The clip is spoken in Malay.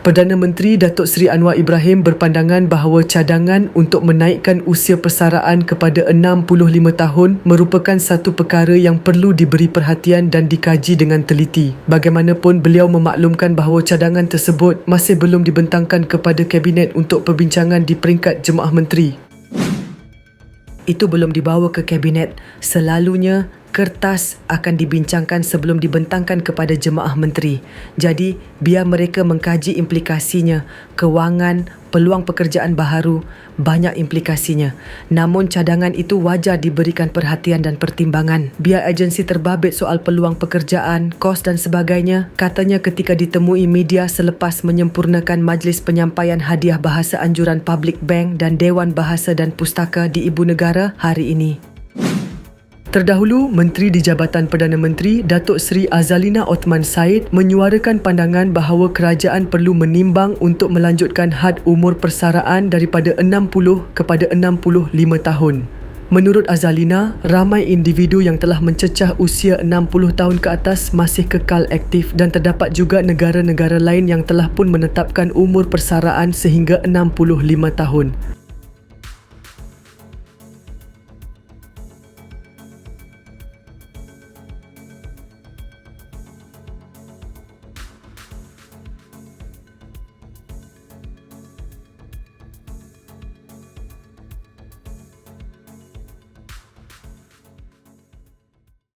Perdana Menteri Datuk Seri Anwar Ibrahim berpandangan bahawa cadangan untuk menaikkan usia persaraan kepada 65 tahun merupakan satu perkara yang perlu diberi perhatian dan dikaji dengan teliti. Bagaimanapun beliau memaklumkan bahawa cadangan tersebut masih belum dibentangkan kepada Kabinet untuk perbincangan di peringkat Jemaah Menteri. Itu belum dibawa ke Kabinet. Selalunya kertas akan dibincangkan sebelum dibentangkan kepada jemaah menteri. Jadi, biar mereka mengkaji implikasinya, kewangan, peluang pekerjaan baharu, banyak implikasinya. Namun cadangan itu wajar diberikan perhatian dan pertimbangan. Biar agensi terbabit soal peluang pekerjaan, kos dan sebagainya, katanya ketika ditemui media selepas menyempurnakan majlis penyampaian hadiah bahasa anjuran Public Bank dan Dewan Bahasa dan Pustaka di Ibu Negara hari ini. Terdahulu, Menteri di Jabatan Perdana Menteri Datuk Seri Azalina Othman Said menyuarakan pandangan bahawa kerajaan perlu menimbang untuk melanjutkan had umur persaraan daripada 60 kepada 65 tahun. Menurut Azalina, ramai individu yang telah mencecah usia 60 tahun ke atas masih kekal aktif dan terdapat juga negara-negara lain yang telah pun menetapkan umur persaraan sehingga 65 tahun.